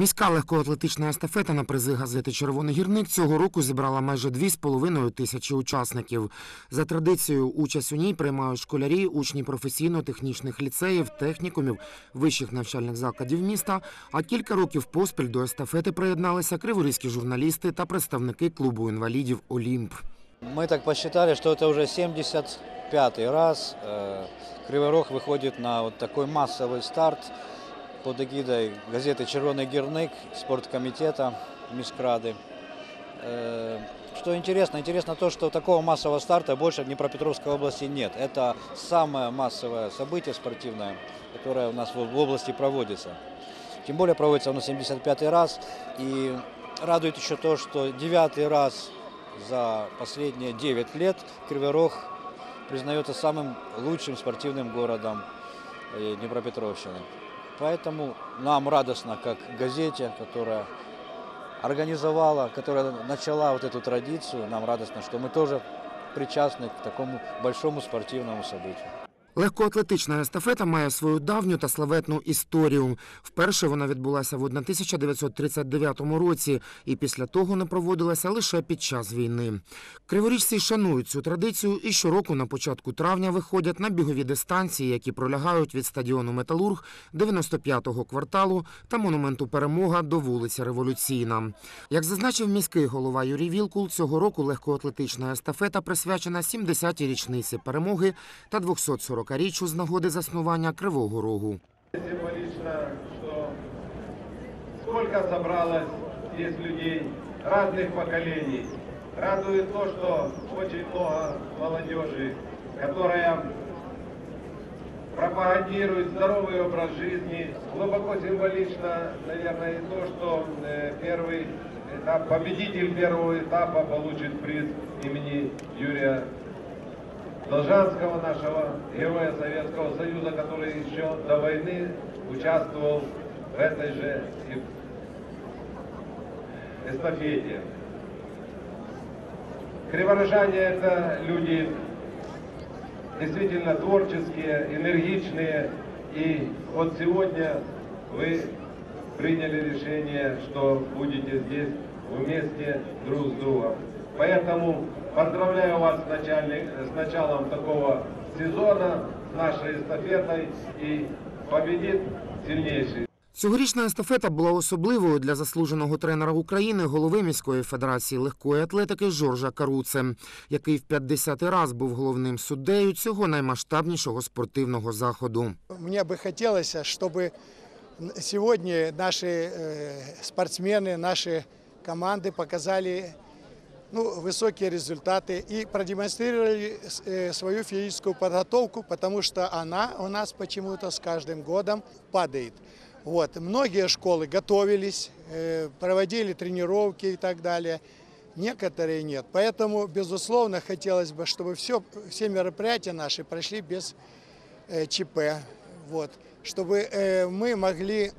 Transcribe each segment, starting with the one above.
Міська легкоатлетична естафета на призи газети Червоний гірник цього року зібрала майже 2,5 тисячі учасників. За традицією, участь у ній приймають школярі, учні професійно-технічних ліцеїв, технікумів, вищих навчальних закладів міста. А кілька років поспіль до естафети приєдналися криворізькі журналісти та представники клубу інвалідів Олімп. Мы так посчитали, что это уже 75-й раз э, Кривой Рог выходит на вот такой массовый старт Под эгидой газеты «Червоный герник» спорткомитета Мискрады. Э, Что интересно? Интересно то, что такого массового старта больше в Днепропетровской области нет. Это самое массовое событие спортивное, которое у нас в области проводится. Тем более проводится оно 75-й раз. И радует еще то, что девятый раз за последние 9 лет Кривой Рог признается самым лучшим спортивным городом э, Днепропетровщины. Поэтому нам радостно, как газете, которая организовала, которая начала вот эту традицию, нам радостно, что мы тоже причастны к такому большому спортивному событию. Легкоатлетична естафета має свою давню та славетну історію. Вперше вона відбулася в 1939 році і після того не проводилася лише під час війни. Криворіжці шанують цю традицію і щороку на початку травня виходять на бігові дистанції, які пролягають від стадіону Металург 95-го кварталу та монументу Перемога до вулиці Революційна. Як зазначив міський голова Юрій Вілкул, цього року легкоатлетична естафета присвячена 70-й річниці перемоги та 240-річчю з нагоди заснування Кривого Рогу. Символично, что сколько собралось здесь людей разных поколений. Радует то, что очень много молодежи, которая пропагандирует здоровый образ жизни. Глубоко символично, наверное, и то, что э, первый этап, победитель первого этапа получит приз имени Юрия Должанского, нашего героя Советского Союза, который еще до войны участвовал в этой же эстафете. Криворожане – это люди действительно творческие, энергичные. И вот сегодня вы приняли решение, что будете здесь вместе друг с другом. Поэтому поздравляю вас с, начальник- с началом такого сезона, с нашей эстафетой. И победит сильнейший. Цьогорічна естафета була особливою для заслуженого тренера України, голови міської федерації легкої атлетики Жоржа Каруце, який в 50-й раз був головним суддею цього наймасштабнішого спортивного заходу. Мне бы хотелось, чтобы сегодня наши э, спортсмены, наши команды показали ну, высокие результаты и продемонстрировали э, свою физическую подготовку, потому что она у нас почему-то с каждым годом падает. Вот. Многие школы готовились, э, проводили тренировки и так далее. Некоторые нет. Поэтому, безусловно, хотелось бы, чтобы все, все мероприятия наши прошли без э, ЧП, вот, чтобы мы могли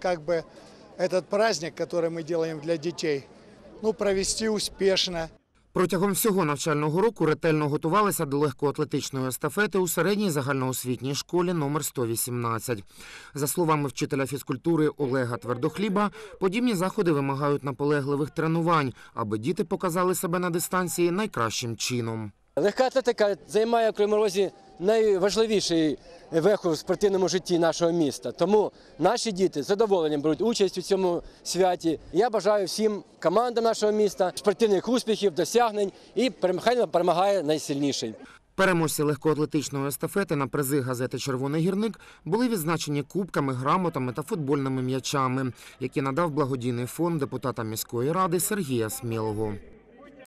как бы этот праздник, который мы делаем для детей, ну, провести успішно. Протягом всього навчального року ретельно готувалися до легкоатлетичної естафети у середній загальноосвітній школі номер 118. За словами вчителя фізкультури Олега Твердохліба, подібні заходи вимагають наполегливих тренувань, аби діти показали себе на дистанції найкращим чином. Легка атлетика займає в Розі найважливіший веху в спортивному житті нашого міста. Тому наші діти з задоволенням беруть участь у цьому святі. Я бажаю всім командам нашого міста спортивних успіхів, досягнень і перемагає перемагає найсильніший. Переможці легкоатлетичної естафети на призи газети Червоний гірник були відзначені кубками, грамотами та футбольними м'ячами, які надав благодійний фонд депутата міської ради Сергія Смілого.